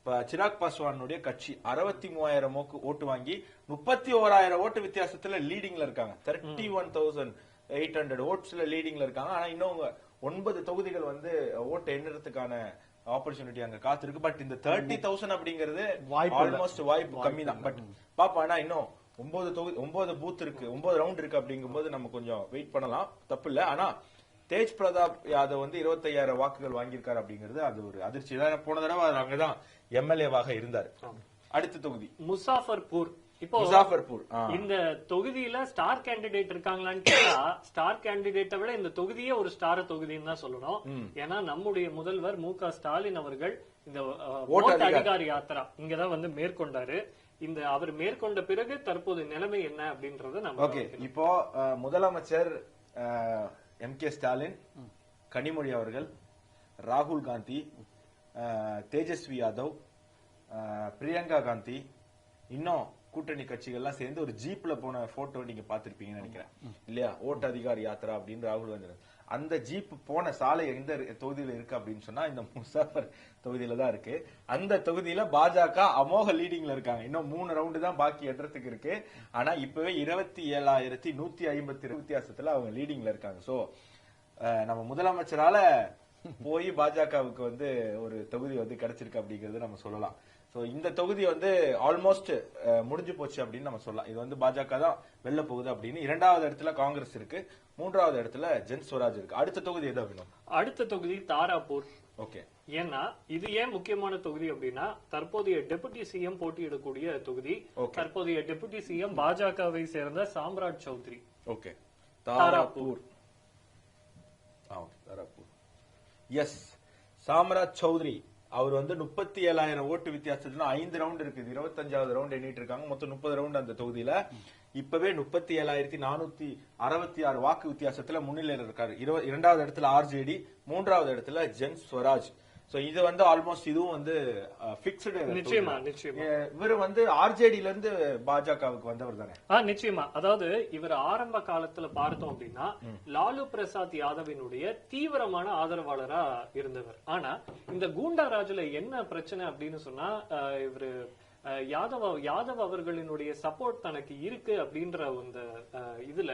Speaker 1: சிராக் பாஸ்வானுடைய கட்சி அறுபத்தி மூவாயிரம் ஓட்டு வாங்கி முப்பத்தி ஓராயிரம் ஓட்டு வித்தியாசத்துல லீடிங்ல இருக்காங்க. Thirty one thousand eight hundred ஓட்ஸ்ல லீடிங்ல இருக்காங்க. ஆனா இன்னும் ஒன்பது தொகுதிகள் வந்து ஓட்டு எண்ணுறதுக்கான ஆப்பர்ச்சுனிட்டி அங்க காத்திருக்கு. பட் இந்த தேர்ட்டி தௌசண்ட் அப்படிங்கிறது. ஆல்மோஸ்ட் வாய்ப்பு கம்மி தான் பட் பாப்பா ஆனா இன்னும் ஒன்பது தொகுதி ஒன்பது பூத் இருக்கு. ஒன்பது ரவுண்ட் இருக்கு அப்படிங்கும்போது நம்ம கொஞ்சம் வெயிட் பண்ணலாம். தப்பு இல்ல. ஆனா தேஜ் பிரதாப் யாதவ் வந்து 25000 வாக்குகள் வாங்கியிருக்காரு அப்படிங்கிறது அது ஒரு அதிர்ச்சி தான் போன தடவை அங்கதான் எம்எல்ஏவாக இருந்தார். அடுத்த தொகுதி.
Speaker 3: முசாஃபர்பூர். இப்போ
Speaker 1: முசாஃபர்பூர்.
Speaker 3: இந்த தொகுதியில ஸ்டார் கேண்டிடேட் இருக்காங்களான்னு கேட்டா ஸ்டார் கேண்டிடேட்டை விட இந்த தொகுதியே ஒரு ஸ்டார் தொகுதின்னு தான் சொல்லணும். ஏன்னா நம்முடைய முதல்வர் மு க ஸ்டாலின் அவர்கள் இந்த
Speaker 1: ஓட்டு அதிகாரி.
Speaker 3: யாத்திரா இங்கதான் வந்து மேற்கொண்டாரு. இந்த அவர் மேற்கொண்ட பிறகு தற்போது நிலைமை என்ன அப்படின்றத நம்ம
Speaker 1: ஓகே இப்போ முதலமைச்சர் எம் கே ஸ்டாலின் கனிமொழி அவர்கள் ராகுல் காந்தி தேஜஸ்வி யாதவ் பிரியங்கா காந்தி இன்னும் கூட்டணி கட்சிகள்லாம் சேர்ந்து ஒரு ஜீப்ல போன போட்டோ நீங்க பாத்திருப்பீங்கன்னு நினைக்கிறேன். இல்லையா? ஓட்டு அதிகாரி யாத்திரா அப்படின்னு ராகுல் காந்தி அந்த ஜீப் போன சாலை எந்த தொகுதியில இருக்கு அப்படின்னு சொன்னா இந்த முசாஃபர் தொகுதியில தான் இருக்கு. அந்த தொகுதியில பாஜக அமோக லீடிங்ல இருக்காங்க. இன்னும் மூணு ரவுண்டு தான் பாக்கி எட்டுறதுக்கு இருக்கு. ஆனா இப்பவே இருபத்தி ஏழாயிரத்தி நூத்தி ஐம்பத்தி வித்தியாசத்துல அவங்க லீடிங்ல இருக்காங்க. சோ நம்ம முதலமைச்சரால போய் பாஜகவுக்கு வந்து ஒரு தொகுதி வந்து கிடைச்சிருக்கு அப்படிங்கறது நம்ம சொல்லலாம். சோ இந்த தொகுதி வந்து ஆல்மோஸ்ட் முடிஞ்சு போச்சு அப்படின்னு நம்ம சொல்லலாம். இது வந்து பாஜக தான் வெல்ல போகுது அப்படின்னு. இரண்டாவது இடத்துல காங்கிரஸ் இருக்கு. மூன்றாவது இடத்துல ஜென் ஸ்வராஜ் இருக்கு. அடுத்த தொகுதி எது அப்படின்னு
Speaker 3: அடுத்த தொகுதி தாராபூர்.
Speaker 1: ஓகே.
Speaker 3: ஏன்னா இது ஏன் முக்கியமான தொகுதி அப்படின்னா தற்போதைய டெபுட்டி சிஎம் போட்டியிடக்கூடிய தொகுதி. தற்போதைய டெபுட்டி சிஎம் பாஜகவை சேர்ந்த சாம்ராஜ் சௌத்ரி.
Speaker 1: ஓகே. தாராப்பூர் தாராப்பூர் எஸ் சாம்ராஜ் சௌத்ரி அவர் வந்து முப்பத்தி ஏழாயிரம் ஓட்டு வித்தியாசத்துல ஐந்து ரவுண்ட் இருக்குது இருபத்தஞ்சாவது ரவுண்ட் எண்ணிட்டு இருக்காங்க. மொத்தம் முப்பது ரவுண்ட் அந்த தொகுதியில. இப்பவே முப்பத்தி ஏழாயிரத்தி நானூத்தி அறுபத்தி ஆறு வாக்கு வித்தியாசத்துல முன்னிலையில் இருக்காரு. இருவ- இரண்டாவது இடத்துல ஆர்ஜேடி மூன்றாவது இடத்துல ஜென் ஸ்வராஜ். சோ இது வந்து ஆல்மோஸ்ட் இதுவும் வந்து பிக்ஸ்டு
Speaker 3: நிச்சயமா நிச்சயமா.
Speaker 1: இவர் வந்து ஆர்ஜேடில இருந்து பாஜகவுக்கு வந்தவர் தானே
Speaker 3: ஆ நிச்சயமா. அதாவது இவர் ஆரம்ப காலத்துல பார்த்தோம் அப்படின்னா லாலு பிரசாத் யாதவினுடைய தீவிரமான ஆதரவாளரா இருந்தவர். ஆனா இந்த கூண்டாராஜ்ல என்ன பிரச்சனை அப்படின்னு சொன்னா இவரு யாதவ் யாதவ் அவர்களினுடைய சப்போர்ட் தனக்கு இருக்கு அப்படின்ற அந்த இதுல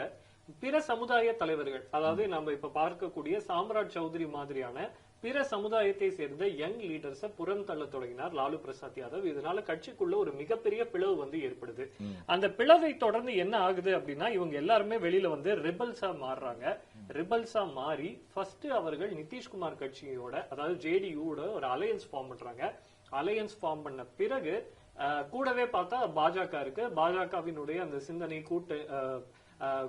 Speaker 3: பிற சமுதாய தலைவர்கள் அதாவது நம்ம இப்ப பார்க்கக்கூடிய சாம்ராஜ் சௌத்ரி மாதிரியான பிற சமுதாயத்தை சேர்ந்த யங் லீடர்ஸ புறம் தள்ள தொடங்கினார் லாலு பிரசாத் யாதவ். இதனால கட்சிக்குள்ள ஒரு மிகப்பெரிய பிளவு வந்து ஏற்படுது. அந்த பிளவை தொடர்ந்து என்ன ஆகுது அப்படின்னா இவங்க எல்லாருமே வெளியில வந்து ரிபல்ஸா மாறுறாங்க. ரிபல்ஸா மாறி ஃபர்ஸ்ட் அவர்கள் நிதிஷ்குமார் கட்சியோட அதாவது ஜேடியூட ஒரு அலையன்ஸ் ஃபார்ம் பண்றாங்க. அலையன்ஸ் ஃபார்ம் பண்ண பிறகு கூடவே பார்த்தா பாஜக இருக்கு. பாஜகவினுடைய அந்த சிந்தனை கூட்டு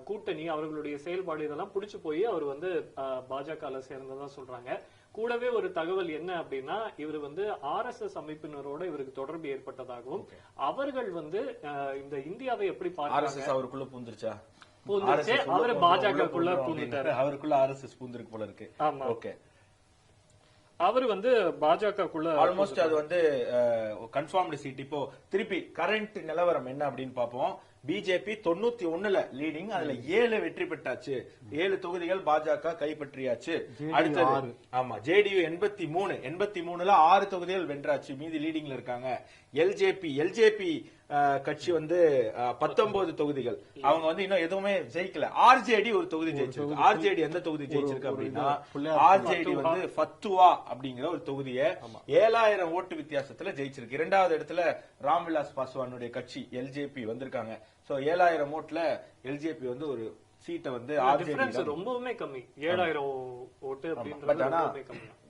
Speaker 3: கூட்டணி அவர்களுடைய செயல்பாடு இதெல்லாம் பிடிச்சு போய் அவர் வந்து பாஜக சேர்ந்ததா சொல்றாங்க. கூடவே ஒரு தகவல் என்ன அப்படின்னா இவர் வந்து ஆர்எஸ்எஸ் அமைப்பினரோட இவருக்கு தொடர்பு ஏற்பட்டதாகவும் அவர்கள் வந்து இந்த இந்தியாவை எப்படி
Speaker 1: ஆர்எஸ்எஸ் அவருக்குள்ள பூந்துருச்சா?
Speaker 3: பூந்துருச்சு. அவரு பாஜகக்குள்ள பூந்துட்டாரு.
Speaker 1: அவருக்குள்ள ஆர்எஸ்எஸ் பூந்திருக்கு போல இருக்கு.
Speaker 3: ஆமா.
Speaker 1: ஓகே.
Speaker 3: அவர் வந்து பாஜகக்குள்ள
Speaker 1: ஆல்மோஸ்ட் அது வந்து கன்ஃபார்ம்டு சீட் இப்போ திருப்பி கரண்ட் நிலவரம் என்ன அப்படின்னு பார்ப்போம். பிஜேபி தொண்ணூத்தி ஒண்ணுல லீடிங் அதுல ஏழு வெற்றி பெற்றாச்சு. ஏழு தொகுதிகள் பாஜக கைப்பற்றியாச்சு. அடுத்தது ஆமா ஜேடியு எண்பத்தி மூணு. எண்பத்தி மூணுல ஆறு தொகுதிகள் வென்றாச்சு. மீதி லீடிங்ல இருக்காங்க. எல்ஜேபி எல்ஜேபி கட்சி வந்து பத்தொன்பது தொகுதிகள். அவங்க வந்து இன்னும் எதுவுமே ஜெயிக்கல. ஆர்ஜேடி ஒரு தொகுதி ஜெயிச்சிருக்கு. ஆர்ஜேடி எந்த தொகுதி ஜெயிச்சிருக்கு அப்படின்னா ஆர்ஜேடி வந்து ஃபத்துவா அப்படிங்கிற ஒரு தொகுதியை ஏழாயிரம் ஓட்டு வித்தியாசத்துல ஜெயிச்சிருக்கு. இரண்டாவது இடத்துல ராம்விலாஸ் பாஸ்வானுடைய கட்சி எல்ஜேபி வந்திருக்காங்க. சோ ஏழாயிரம் ஓட்டுல எல்ஜேபி வந்து ஒரு சீட்டை வந்து ஆர்ஜேடி
Speaker 3: ரொம்பவுமே கம்மி. ஏழாயிரம் ஓட்டு
Speaker 1: பட் ஆனா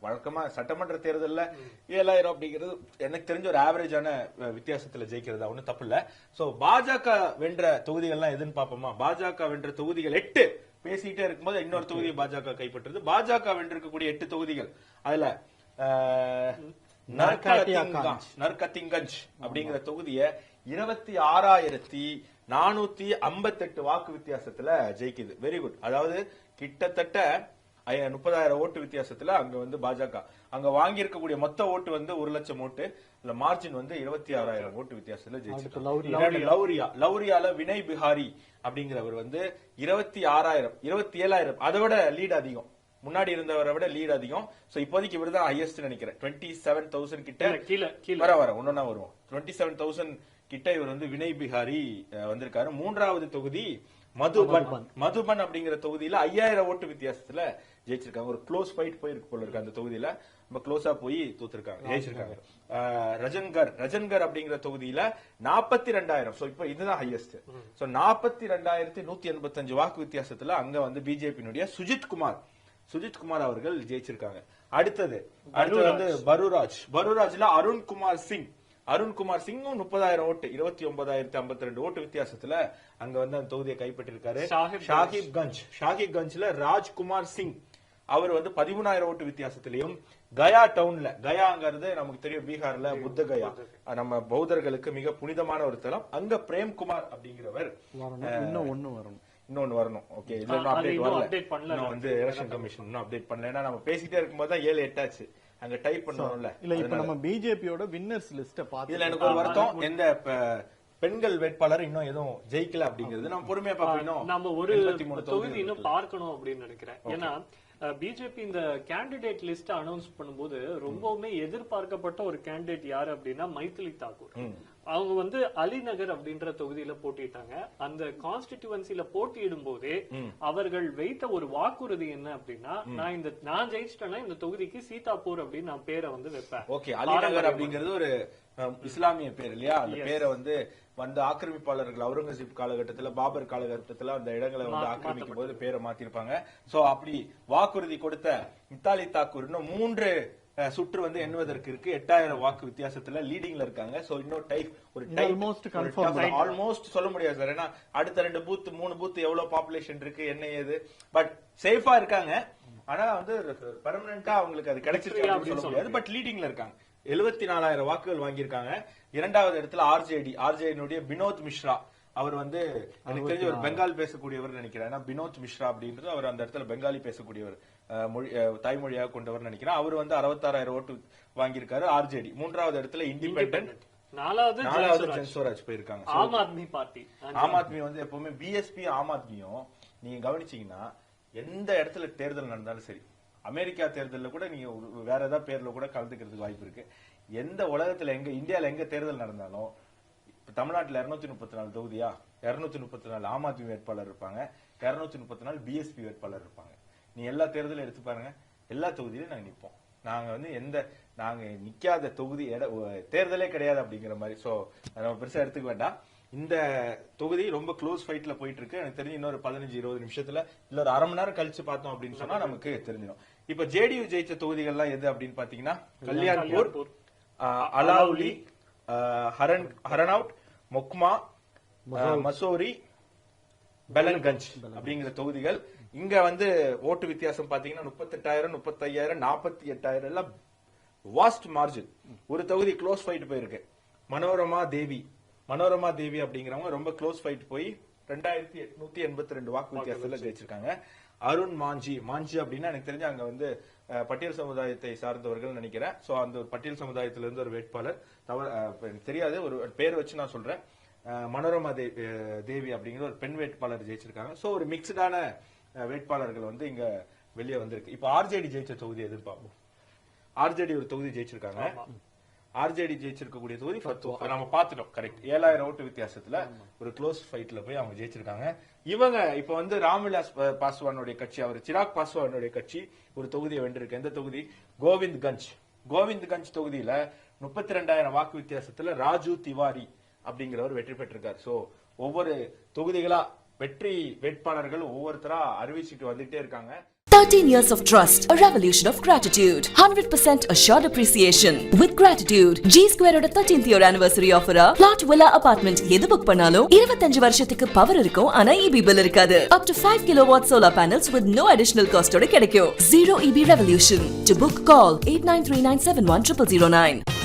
Speaker 1: வழக்கமா சட்டமன்ற தேர்தல்ல ஏழாயிரம் அப்படிங்கிறது எனக்கு தெரிஞ்ச ஒரு ஆவரேஜான வித்தியாசத்துல ஜெயிக்கிறது ஒன்றும் தப்பு இல்ல. சோ பாஜக வென்ற தொகுதிகள்லாம் எதுன்னு பாப்போமா? பாஜக வென்ற தொகுதிகள் எட்டு. பேசிட்டே இருக்கும்போது இன்னொரு தொகுதியை பாஜக கைப்பற்றுது. பாஜக வென்றிருக்கக்கூடிய எட்டு தொகுதிகள். அதுல நர்கத்திங்கஞ்ச் அப்படிங்கிற தொகுதியை இருபத்தி ஆறாயிரத்தி நானூத்தி ஐம்பத்தெட்டு வாக்கு வித்தியாசத்துல ஜெயிக்குது. வெரி குட் அதாவது கிட்டத்தட்ட முப்பதாயிரம் ஓட்டு வித்தியாசத்துல அங்க வந்து பாஜக. அங்க வாங்கி இருக்கக்கூடிய மொத்த ஓட்டு வந்து ஒரு லட்சம் ஓட்டு. இல்ல மார்ஜின் வந்து இருபத்தி ஆறாயிரம் ஓட்டு வித்தியாசத்துல ஜெயிச்சிருக்காங்க. லௌரியா? லௌரியால வினய் பிஹாரி அப்படிங்கிறவர் வந்து இருபத்தி ஆறாயிரம் இருபத்தி ஏழாயிரம். அதை விட லீட் அதிகம். முன்னாடி இருந்தவரை விட லீட் அதிகம். சோ இப்போதைக்கு இவர் தான் ஹையஸ்ட் நினைக்கிறேன். டுவெண்ட்டி செவன் தௌசண்ட் கிட்ட
Speaker 3: இல்ல, கீழே கீழே.
Speaker 1: வர வர ஒன்னொன்னா வருவோம். டுவெண்ட்டி செவன் தௌசண்ட் கிட்ட இவர் வந்து வினய் பிஹாரி வந்திருக்காரு. மூன்றாவது தொகுதி மதுபன். மதுபன். அப்படிங்கிற தொகுதியில ஐயாயிரம் ஓட்டு வித்தியாசத்துல ஜெயிச்சிருக்காங்க. ஒரு க்ளோஸ் ஃபைட் போயிருக்கு போல இருக்கு அந்த தொகுதியில. ரொம்ப க்ளோஸா போய் தோத்துருக்காங்க ஜெயிச்சிருக்காங்க. ரஜன்கர். ரஜன்கர் அப்படிங்கிற தொகுதியில நாற்பத்தி ரெண்டாயிரம் சோ இப்போ இதுதான் ஹையஸ்ட் சோ நாற்பத்தி ரெண்டாயிரத்தி நூத்தி எண்பத்தஞ்சு வாக்கு வித்தியாசத்துல அங்க வந்து பிஜேபியினுடைய சுஜித் குமார். சுஜித் குமார் அவர்கள் ஜெயிச்சிருக்காங்க. அடுத்தது அடுத்தது வந்து பருராஜ் பருராஜ்ல அருண்குமார் சிங். அருண்குமார் சிங்கும் முப்பதாயிரம் ஓட்டு இருபத்தி ஒன்பதாயிரத்தி ஐம்பத்தி ரெண்டு ஓட்டு வித்தியாசத்துல அங்க வந்து அந்த தொகுதியை கைப்பற்றிருக்காரு.
Speaker 3: ஷாஹிப்
Speaker 1: கஞ்ச். ஷாஹிப் கஞ்ச்ல ராஜ்குமார் சிங். அவர் வந்து பதிமூணாயிரம் ஓட்டு வித்தியாசத்திலையும் கயா டவுன்ல கயாங்கிறது நமக்கு தெரியும் பீகார்ல புத்த கயா. நம்ம பௌத்தர்களுக்கு மிக புனிதமான ஒரு தலம். அங்க பிரேம்குமார் அப்படிங்கிறவர்
Speaker 2: இன்னும் ஒண்ணு வரணும்.
Speaker 1: இன்னொன்னு வரணும். ஓகே இதுல அப்டேட் வரல. வந்து எலெக்ஷன் கமிஷன் இன்னும் அப்டேட் பண்ணல. ஏன்னா நம்ம பேசிட்டே இருக்கும்போது தான் ஏழு எட்டாச்சு. அங்க டைப் பண்ணணும்ல.
Speaker 2: இல்ல இப்ப நம்ம பிஜேபியோட வின்னர்ஸ் லிஸ்ட பாத்து
Speaker 1: இதுல எனக்கு ஒரு வருத்தம். எந்த பெண்கள் வேட்பாளர் இன்னும் எதுவும் ஜெயிக்கல அப்படிங்கிறது நம்ம பொறுமையா இன்னும்
Speaker 3: நம்ம ஒரு
Speaker 1: 83
Speaker 3: தொகுதி இன்னும் பார்க்கணும் அப்படின்னு நினைக்கிறேன். ஏன்னா பிஜேபி இந்த கேண்டிடேட் லிஸ்ட் அனௌன்ஸ் பண்ணும்போது ரொம்பவுமே எதிர்பார்க்கப்பட்ட ஒரு கேண்டிடேட் யாரு அப்படின்னா மைத்திலி தாக்கூர் அவங்க வந்து அலிநகர் அப்படின்ற தொகுதியில போட்டிட்டாங்க அந்த கான்ஸ்டிடியூவன்சில போட்டியிடும் போதே அவர்கள் வைத்த ஒரு வாக்குறுதி என்ன அப்படின்னா நான் இந்த நான் ஜெயிச்சிட்டேன்னா இந்த தொகுதிக்கு சீதாப்பூர் அப்படின்னு நான் பேரை வந்து வைப்பேன்.
Speaker 1: ஓகே அலிநகர் அப்படிங்கிறது ஒரு இஸ்லாமிய பேர் இல்லையா? அந்த பேரை வந்து வந்து ஆக்கிரமிப்பாளர்கள் அவுரங்கசீப் காலகட்டத்துல பாபர் காலகட்டத்துல அந்த இடங்களை வந்து ஆக்கிரமிக்கும் போது பேரை மாத்திருப்பாங்க. சோ அப்படி வாக்குறுதி கொடுத்த மித்தாலி தாக்கூர் இன்னும் மூன்று சுற்று வந்து எண்ணுவதற்கு இருக்கு. எட்டாயிரம் வாக்கு வித்தியாசத்துல லீடிங்ல இருக்காங்க. சோ இன்னும் டைப் ஒரு
Speaker 2: almost confirmed.
Speaker 1: ஆல்மோஸ்ட் சொல்ல முடியாது சார் ஏன்னா அடுத்த ரெண்டு பூத் மூணு பூத் எவ்வளவு பாப்புலேஷன் இருக்கு என்ன ஏது. பட் சேஃபா இருக்காங்க. ஆனா வந்து பெர்மனண்டா அவங்களுக்கு அது கிடைச்சிருக்கு சொல்ல முடியாது. பட் லீடிங்ல இருக்காங்க. எழுபத்தி நாலாயிரம் வாக்குகள் வாங்கியிருக்காங்க. இரண்டாவது இடத்துல ஆர்ஜேடி ஆர்ஜேடியினுடைய பினோத் மிஸ்ரா அவர் வந்து எனக்கு தெரிஞ்ச ஒரு பெங்கால் பேசக்கூடியவர் நினைக்கிறேன். ஏன்னா பினோத் மிஸ்ரா அப்படின்றது அவர் அந்த இடத்துல பெங்காலி பேசக்கூடியவர். மொழி தாய்மொழியாக கொண்டவர் நினைக்கிறேன். அவர் வந்து அறுபத்தாறாயிரம் ஓட்டு வாங்கியிருக்காரு ஆர்ஜேடி. மூன்றாவது இடத்துல இண்டிபெண்டன்ட்
Speaker 3: நாலாவது.
Speaker 1: ஜென்சோராஜ் போயிருக்காங்க.
Speaker 3: ஆம் ஆத்மி பார்ட்டி.
Speaker 1: ஆம் ஆத்மி வந்து எப்பவுமே பிஎஸ்பி ஆம் ஆத்மியும் நீங்க கவனிச்சீங்கன்னா எந்த இடத்துல தேர்தல் நடந்தாலும் சரி அமெரிக்கா தேர்தல்ல கூட நீங்க வேற ஏதாவது பேர்ல கூட கலந்துக்கிறதுக்கு வாய்ப்பு இருக்கு. எந்த உலகத்துல எங்க இந்தியால எங்க தேர்தல் நடந்தாலும் இப்ப தமிழ்நாட்டுல இருநூத்தி முப்பத்தி நாலு தொகுதியா? இருநூத்தி முப்பத்தி நாலு ஆம் ஆத்மி வேட்பாளர் இருப்பாங்க. இருநூத்தி முப்பத்தி நாலு பிஎஸ்பி வேட்பாளர் இருப்பாங்க. நீ எல்லா தேர்தலும் எடுத்து பாருங்க. எல்லா தொகுதியிலும் நாங்க நிப்போம். நாங்க வந்து எந்த நாங்க நிக்காத தொகுதி தேர்தலே கிடையாது அப்படிங்கிற மாதிரி. சோ நம்ம பெருசா எடுத்துக்க வேண்டாம். இந்த தொகுதி ரொம்ப க்ளோஸ் ஃபைட்ல போயிட்டு இருக்கு எனக்கு தெரிஞ்சு இன்னொரு பதினஞ்சு இருபது நிமிஷத்துல இல்ல ஒரு அரை மணி நேரம் கழிச்சு பார்த்தோம் அப்படின்னு சொன்னா நமக்கு தெரிஞ்சிடும். இப்ப ஜேடியு ஜெயிச்ச தொகுதிகள்லாம் எது அப்படின்னு பாத்தீங்கன்னா கல்யாண்பூர் அலாவுலி ஹரன் ஹரனவுட் மொக்மா மசோரி பெலன்கஞ்ச் அப்படிங்கிற தொகுதிகள். இங்க வந்து ஓட்டு வித்தியாசம் பாத்தீங்கன்னா முப்பத்தெட்டாயிரம் முப்பத்தையாயிரம் நாற்பத்தி எட்டாயிரம் எல்லாம் வாஸ்ட் மார்ஜின் ஒரு தொகுதி க்ளோஸ் ஃபைட் போயிருக்கு. மனோரமா தேவி. மனோரமா தேவி அப்படிங்கிறவங்க ரொம்ப க்ளோஸ் ஃபைட் போய் ரெண்டாயிரத்தி எட்நூத்தி எண்பத்தி ரெண்டு வாக்கு வித்தியாசத்துல ஜெயிச்சிருக்காங்க. அருண் மாஞ்சி. மாஞ்சி அப்படின்னா எனக்கு தெரிஞ்சு அங்க வந்து பட்டியல் சமுதாயத்தை சார்ந்தவர்கள் நினைக்கிறேன். சோ அந்த ஒரு பட்டியல் சமுதாயத்துல இருந்து ஒரு வேட்பாளர். தவறு எனக்கு தெரியாது. ஒரு பேர் வச்சு நான் சொல்றேன். மனோரமா தேவி அப்படிங்கிற ஒரு பெண் வேட்பாளர் ஜெயிச்சிருக்காங்க. சோ ஒரு மிக்சடான வேட்பாளர்கள் வந்து இங்க வெளியே வந்திருக்கு. இப்போ ஆர்ஜேடி ஜெயிச்ச தொகுதி எதிர்பார்ப்போம் ஆர்ஜேடி ஒரு தொகுதி ஜெயிச்சிருக்காங்க. ஆர்ஜேடி ஜெயிச்சிருக்கக்கூடிய தொகுதி ஃபத்தோ நம்ம பார்த்துட்டோம். கரெக்ட் ஏழாயிரம் ஓட்டு வித்தியாசத்துல ஒரு க்ளோஸ் ஃபைட்ல போய் அவங்க ஜெயிச்சிருக்காங்க. இவங்க இப்ப வந்து ராம்விலாஸ் பாஸ்வானுடைய கட்சி அவர் சிராக் பாஸ்வானுடைய கட்சி ஒரு தொகுதியை வென்றிருக்கு. எந்த தொகுதி? கோவிந்த் கஞ்ச் கோவிந்த் கஞ்ச் தொகுதியில முப்பத்தி ரெண்டாயிரம் வாக்கு வித்தியாசத்துல ராஜு திவாரி அப்படிங்கிறவர் வெற்றி பெற்றிருக்காரு. சோ ஒவ்வொரு தொகுதிகளா வெற்றி வேட்பாளர்கள் ஒவ்வொருத்தரா அறிவிச்சுட்டு வந்துட்டே இருக்காங்க
Speaker 4: 13 years of trust, a revolution of gratitude, 100% assured appreciation. With gratitude, G Square ஓட 13th year anniversary offer a plot villa apartment எது புக் பண்ணாலும் 25 வருஷத்துக்கு பவர் இருக்கும் ஆனா EB bill இருக்காது. Up to 5 kilowatt solar panels with no additional cost ஓட கிடைக்கும். Zero EB revolution. To book, call 8939710009.